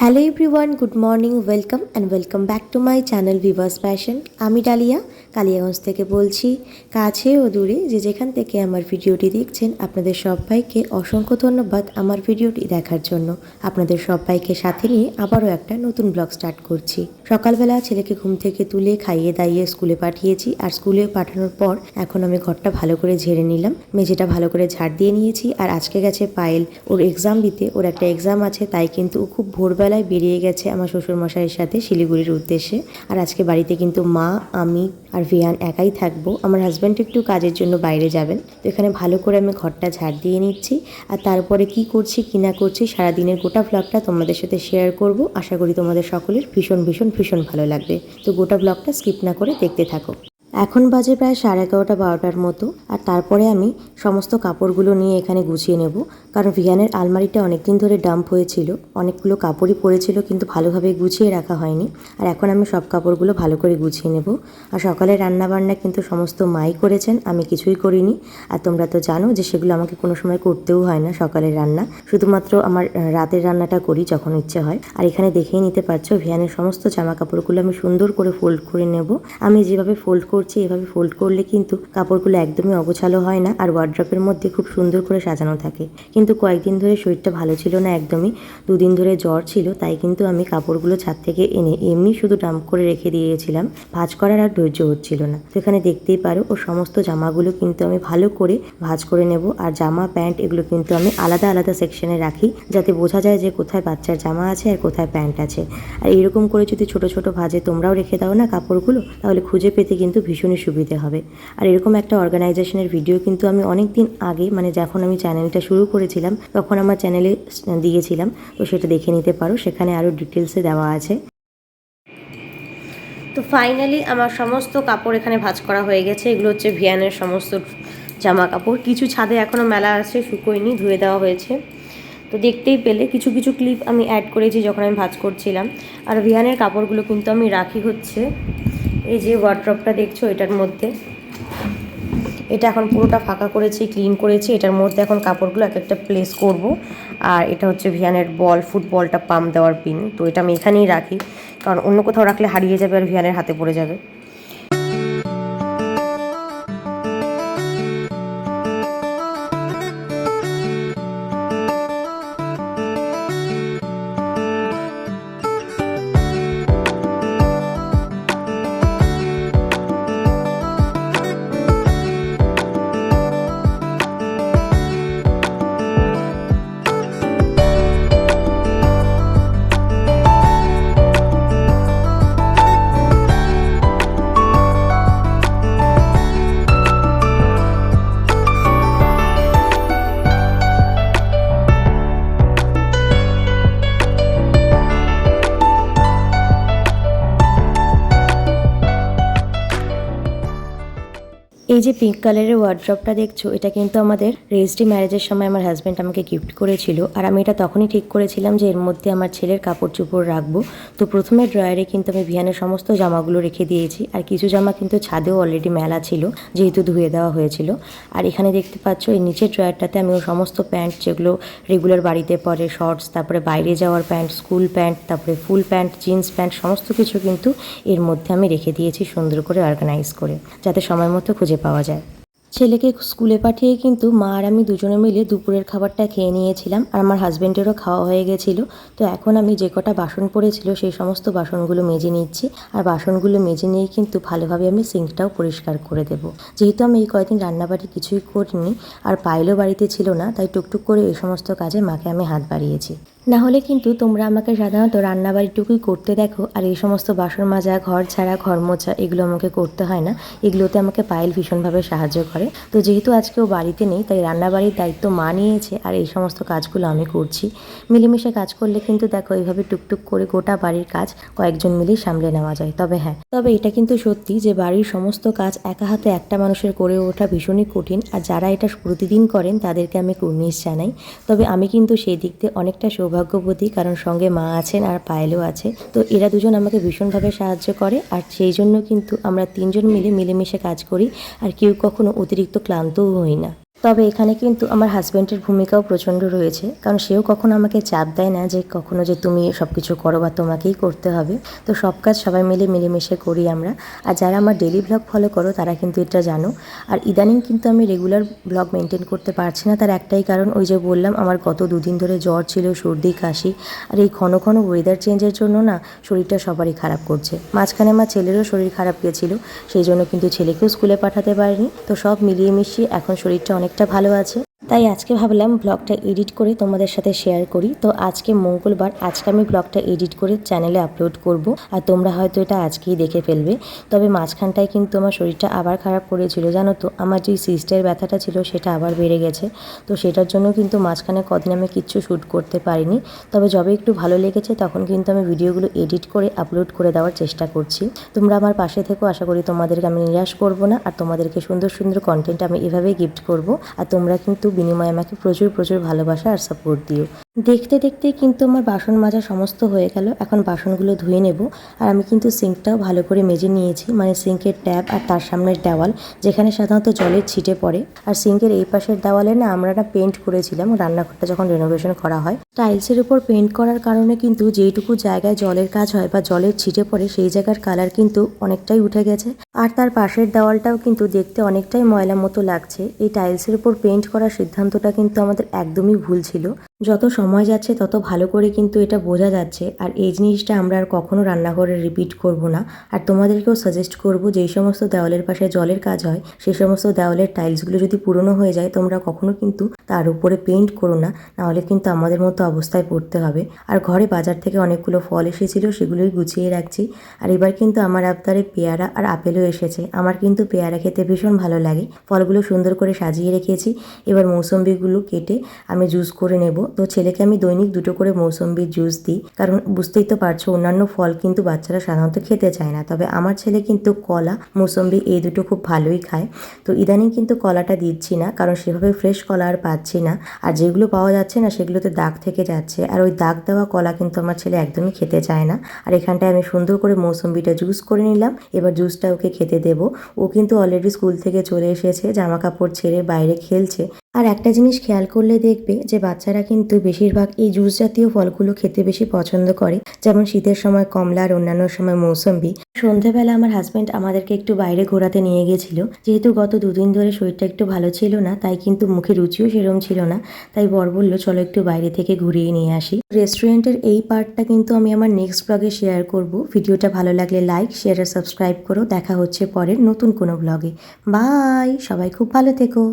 Hello everyone good morning welcome and welcome back to my channel Vivers passion আমি ডালিয়া, কালিয়াগঞ্জ থেকে বলছি। কাছে ও দূরে যে যেখান থেকে আমার ভিডিওটি দেখছেন, আপনাদের সবাইকে অসংখ্য ধন্যবাদ আমার ভিডিওটি দেখার জন্য। আপনাদের সবাইকে সাথে নিয়ে আবারও একটা নতুন ব্লগ স্টার্ট করছি। সকালবেলা ছেলেকে ঘুম থেকে তুলে খাইয়ে দাইয়ে স্কুলে পাঠিয়েছি আর স্কুলে পাঠানোর পর এখন আমি ঘরটা ভালো করে ঝেড়ে নিলাম। মেঝেটা ভালো করে ঝাড় দিয়ে নিয়েছি আর আজকে গেছে পায়েল। ওর এক্সাম দিতে ওর একটা এক্সাম আছে, তাই কিন্তু খুব ভোরবেলায় বেরিয়ে গেছে আমার শ্বশুরমশাইয়ের সাথে শিলিগুড়ির উদ্দেশ্যে। আর আজকে বাড়িতে কিন্তু মা, আমি আর ভিয়ান একাই থাকব। আমার হাজব্যান্ড একটু কাজের জন্য বাইরে যাবেন। তো এখানে ভালো করে আমি ঘরটা ঝাড় দিয়ে নিচ্ছি। আর তারপরে কি করছি, কি না করছি, সারাদিনের গোটা ব্লগটা তোমাদের সাথে শেয়ার করব। আশা করি তোমাদের সকলের ভীষণ ভীষণ ভীষণ ভালো লাগবে। তো গোটা ব্লগটা স্কিপ না করে দেখতে থাকো। এখন বাজে প্রায় সাড়ে এগারোটা বারোটার মতো, আর তারপরে আমি সমস্ত কাপড়গুলো নিয়ে এখানে গুছিয়ে নেব। কারণ ভিয়ানের আলমারিটা অনেক দিন ধরে ডাম্প হয়েছিল, অনেকগুলো কাপড়ই পড়েছিল, কিন্তু ভালোভাবে গুছিয়ে রাখা হয়নি। আর এখন আমি সব কাপড়গুলো ভালো করে গুছিয়ে নেব। আর সকালে রান্না বান্না কিন্তু সমস্ত মাই করেছেন, আমি কিছুই করিনি। আর তোমরা তো জানো যে সেগুলো আমাকে কোনো সময় করতেও হয় না সকালের রান্না। শুধুমাত্র আমার রাতের রান্নাটা করি যখন ইচ্ছে হয়। আর এখানে দেখেই নিতে পারছ, ভিয়ানের সমস্ত জামা কাপড়গুলো আমি সুন্দর করে ফোল্ড করে নেব। আমি যেভাবে ফোল্ড করছি, এভাবে ফোল্ড করলে কিন্তু কাপড়গুলো একদমই অগোছালো হয় না আর ওয়ার্ড্রপের মধ্যে খুব সুন্দর করে সাজানো থাকে। কিন্তু কয়েকদিন ধরে শরীরটা ভালো ছিল না একদমই। দুদিন ধরে জ্বর ছিল, তাই কিন্তু আমি কাপড়গুলো ছাদ থেকে এনে এমনি শুধু ডাম্প করে রেখে দিয়েছিলাম। ভাজ করার আর ধৈর্য হচ্ছিল না। তো এখানে দেখতেই পারো, ও সমস্ত জামাগুলো কিন্তু আমি ভালো করে ভাজ করে নেব আর জামা, প্যান্ট এগুলো কিন্তু আমি আলাদা আলাদা সেকশনে রাখি যাতে বোঝা যায় যে কোথায় বাচ্চার জামা আছে আর কোথায় প্যান্ট আছে। আর এরকম করে যদি ছোট ছোট ভাজে তোমরাও রেখে দাও না কাপড়গুলো, তাহলে খুঁজে পেতে কিন্তু ভীষণই সুবিধে হবে। আর এরকম একটা অর্গানাইজেশনের ভিডিও কিন্তু আমি অনেক দিন আগে মানে যখন আমি চ্যানেলটা শুরু করেছিলাম, তখন আমার চ্যানেলে দিয়েছিলাম। তো সেটা দেখে নিতে পারো, সেখানে আরও ডিটেলসে দেওয়া আছে। তো ফাইনালি আমার সমস্ত কাপড় এখানে ভাজ করা হয়ে গেছে। এগুলো হচ্ছে ভিয়ানের সমস্ত জামা কাপড়। কিছু ছাদে এখনও মেলা আছে, শুকোয়নি, ধুয়ে দেওয়া হয়েছে। তো দেখতেই পেলে, কিছু কিছু ক্লিপ আমি অ্যাড করেছি যখন আমি ভাজ করছিলাম। আর ভিয়ানের কাপড়গুলো কিন্তু আমি রাখি হচ্ছে। এই যে ওয়ার্ড্রপটা দেখছ, এটার মধ্যে। এটা এখন পুরোটা ফাঁকা করেছি ক্লিন করেছি। এটার মধ্যে এখন কাপড়গুলো এক একটা প্লেস করব। আর এটা হচ্ছে ভিয়ানের বল ফুটবলটা পাম্প দেওয়ার পিন তো এটা আমি এখানেই রাখি। কারণ অন্য কোথাও রাখলে হারিয়ে যাবে আর ভিয়ানের হাতে পড়ে যাবে। এই যে পিঙ্ক কালারের ওয়ার্ড্রপটা দেখছ, এটা কিন্তু আমাদের রেজিস্ট্রি ম্যারেজের সময় আমার হাজব্যান্ড আমাকে গিফট করেছিল। আর আমি এটা তখনই ঠিক করেছিলাম যে এর মধ্যে আমার ছেলের কাপড় চোপড় রাখব। তো প্রথমে ড্রয়ারে কিন্তু আমি ভিয়ানের সমস্ত জামাগুলো রেখে দিয়েছি। আর কিছু জামা কিন্তু ছাদেও অলরেডি মেলা ছিল, যেহেতু ধুয়ে দেওয়া হয়েছিল। আর এখানে দেখতে পাচ্ছ, এই নিচের ড্রয়ারটাতে আমি ওর সমস্ত প্যান্ট যেগুলো রেগুলার বাড়িতে পরে শর্টস তারপরে বাইরে যাওয়ার প্যান্ট স্কুল প্যান্ট তারপরে ফুল প্যান্ট জিন্স প্যান্ট সমস্ত কিছু কিন্তু এর মধ্যে আমি রেখে দিয়েছি সুন্দর করে অর্গানাইজ করে, যাতে সময় মতো খুঁজে পাওয়া যায়। ছেলেকে স্কুলে পাঠিয়ে কিন্তু মা আর আমি দুজনে মিলে দুপুরের খাবারটা খেয়ে নিয়েছিলাম আর আমার হাজব্যান্ডেরও খাওয়া হয়ে গেছিল। তো এখন আমি যে কটা বাসন পড়েছিল সেই সমস্ত বাসনগুলো মেজে নিচ্ছি আর বাসনগুলো মেজে নিয়ে কিন্তু ভালোভাবে আমি সিঙ্কটাও পরিষ্কার করে দেব। যেহেতু আমি এই কয়েকদিন রান্নাবাড়ি কিছুই করিনি আর পাইলও বাড়িতে ছিল না, তাই টুকটুক করে এই সমস্ত কাজে মাকে আমি হাত বাড়িয়েছি। না হলে কিন্তু তোমরা আমাকে সাধারণত রান্নাবাড়িটুকুই করতে দেখো আর এই সমস্ত বাসন মাজা, ঘর ছাড়া, ঘর মোছা এগুলো আমাকে করতে হয় না। এগুলোতে আমাকে পায়েল ভীষণভাবে সাহায্য করে। তো যেহেতু আজকে ও বাড়িতে নেই, তাই রান্নাবাড়ির দায়িত্ব মা নিয়েছে আর এই সমস্ত কাজগুলো আমি করছি। মিলেমিশে কাজ করলে কিন্তু দেখো এইভাবে টুকটুক করে গোটা বাড়ির কাজ কয়েকজন মিলেই সামলে নেওয়া যায়। তবে হ্যাঁ তবে এটা কিন্তু সত্যি যে বাড়ির সমস্ত কাজ একা হাতে একটা মানুষের করে ওঠা ভীষণই কঠিন আর যারা এটা প্রতিদিন করেন তাদেরকে আমি কুর্নিশ জানাই। তবে আমি কিন্তু সেই দিক দিয়ে অনেকটা সৌভাগ্যবতী কারণ সঙ্গে মা আছেন আর পায়েলও আছে। তো এরা দুজন আমাকে ভীষণভাবে সাহায্য করে আর সেই জন্য কিন্তু আমরা তিনজন মিলে মিলেমিশে কাজ করি। আর কেউ কখনো অতিরিক্ত ক্লান্তও হই না। তবে এখানে কিন্তু আমার হাজব্যান্ডের ভূমিকাও প্রচণ্ড রয়েছে। কারণ সেও কখনো আমাকে চাপ দেয় না যে কখনো যে তুমি সব কিছু করো বা তোমাকেই করতে হবে। তো সব কাজ সবাই মিলে মিলেমিশে করি আমরা। আর যারা আমার ডেলি ব্লগ ফলো করো, তারা কিন্তু এটা জানো। আর ইদানিং কিন্তু আমি রেগুলার ব্লগ মেনটেন করতে পারছি না। তার একটাই কারণ ওই যে বললাম, আমার গত দুদিন ধরে জ্বর ছিল, সর্দি, কাশি। আর এই ঘন ঘন ওয়েদার চেঞ্জের জন্য না, শরীরটা সবারই খারাপ করছে। মাঝখানে আমার ছেলেরও শরীর খারাপ গিয়েছিল সেই জন্য কিন্তু ছেলেকেও স্কুলে পাঠাতে পারিনি। তো সব মিলিয়ে মিশিয়ে এখন শরীরটা অনেকটা ভালো আছে। তাই আজকে ভাবলাম ব্লগটা এডিট করে তোমাদের সাথে শেয়ার করি। তো আজকে মঙ্গলবার, আজকে আমি ব্লগটা এডিট করে চ্যানেলে আপলোড করব আর তোমরা হয়তো এটা আজকেই দেখে ফেলবে। তবে মাঝখানটায় কিন্তু আমার শরীরটা আবার খারাপ করেছিল, জানো তো? আমার যে সিস্টের ব্যথাটা ছিল সেটা আবার বেড়ে গেছে। তো সেটার জন্য কিন্তু মাঝখানে কদিন আমি কিচ্ছু শ্যুট করতে পারিনি। তবে যবে একটু ভালো লেগেছে তখন কিন্তু আমি ভিডিওগুলো এডিট করে আপলোড করে দেওয়ার চেষ্টা করছি। তোমরা আমার পাশে থেকেও আশা করি তোমাদেরকে আমি নিরাশ করব না। আর তোমাদেরকে সুন্দর সুন্দর কন্টেন্ট আমি এভাবেই গিফট করব। আর তোমরা কিন্তু বিনিময়ে আমাকে প্রচুর প্রচুর ভালোবাসা আর সাপোর্ট দিও। দেখতে দেখতে কিন্তু আমার বাসন মাজা সমস্ত হয়ে গেল। এখন বাসনগুলো ধুয়ে নেব। আর আমি কিন্তু সিঙ্কটাও ভালো করে মেজে নিয়েছি। মানে সিঙ্কের ট্যাপ আর তার সামনের দেওয়াল, যেখানে সাধারণত জলের ছিটে পড়ে। আর সিঙ্কের এই পাশের দেওয়ালে না আমরা একটা পেন্ট করেছিলাম। রান্নাঘরটা যখন রেনোভেশন করা হয়। টাইলসের উপর পেন্ট করার কারণে কিন্তু যেইটুকু জায়গায় জলের কাজ হয় বা জলের ছিটে পড়ে, সেই জায়গার কালার কিন্তু অনেকটাই উঠে গেছে। আর তার পাশের দেওয়ালটাও কিন্তু দেখতে অনেকটাই ময়লা মতো লাগছে। এই টাইলসের উপর পেন্ট করার সিদ্ধান্তটা কিন্তু আমাদের একদমই ভুল ছিল। যত সময় যাচ্ছে, তত ভালো করে কিন্তু এটা বোঝা যাচ্ছে। আর এই জিনিসটা আমরা আর কখনো রান্নাঘরে রিপিট করব না। আর তোমাদেরকেও সাজেস্ট করব, যেই সমস্ত দেওয়ালের পাশে জলের কাজ হয়, সেই সমস্ত দেওয়ালের টাইলসগুলো যদি পুরনো হয়ে যায়, তোমরা কখনো কিন্তু তার উপরে পেইন্ট করো না। নাহলে কিন্তু আমাদের মতো অবস্থায় পড়তে হবে। আর ঘরে বাজার থেকে অনেকগুলো ফল এসেছিল, সেগুলোই গুছিয়ে রাখছি। আর এবার কিন্তু আমার আবদারে পেয়ারা আর আপেলও এসেছে। আমার কিন্তু পেয়ারা খেতে ভীষণ ভালো লাগে। ফলগুলো সুন্দর করে সাজিয়ে রেখেছি। এবার মৌসম্বিগুলো কেটে আমি জুস করে নেব। তো ছেলেকে আমি দৈনিক দুটো করে মৌসম্বির জুস দিই। কারণ বুঝতেই তো পারছ, অন্যান্য ফল কিন্তু বাচ্চারা সাধারণত খেতে চায় না। তবে আমার ছেলে কিন্তু কলা, মৌসম্বি এই দুটো খুব ভালোই খায়। তো ইদানিং কিন্তু কলাটা দিচ্ছি না, কারণ সেভাবে ফ্রেশ কলা আর পাচ্ছি না। আর যেগুলো পাওয়া যাচ্ছে না, সেগুলোতে দাগ থেকে যাচ্ছে। আর ওই দাগ দেওয়া কলা কিন্তু আমার ছেলে একদমই খেতে চায় না। আর এখানটায় আমি সুন্দর করে মৌসম্বিটা জুস করে নিলাম। এবার জুসটা ওকে খেতে দেব। ও কিন্তু অলরেডি স্কুল থেকে চলে এসেছে জামা কাপড় ছেড়ে বাইরে খেলছে। আর একটা জিনিস খেয়াল করলে দেখবে যে বাচ্চারা কিন্তু বেশিরভাগ এই জুস জাতীয় ফলগুলো খেতে বেশি পছন্দ করে, যেমন শীতের সময় কমলা আর অন্যান্য সময় মৌসম্বি। সন্ধেবেলা আমার হাজব্যান্ড আমাদেরকে একটু বাইরে ঘোরাতে নিয়ে গেছিল। যেহেতু গত দুদিন ধরে শরীরটা একটু ভালো ছিল না, তাই কিন্তু মুখে রুচিও সেরম ছিল না। তাই বর বলল, চলো একটু বাইরে থেকে ঘুরিয়ে নিয়ে আসি। রেস্টুরেন্টের এই পার্টটা কিন্তু আমি আমার নেক্সট ব্লগে শেয়ার করব। ভিডিওটা ভালো লাগলে লাইক শেয়ার আর সাবস্ক্রাইব করো। দেখা হচ্ছে পরের নতুন কোনো ব্লগে বাই সবাই খুব ভালো থেকো।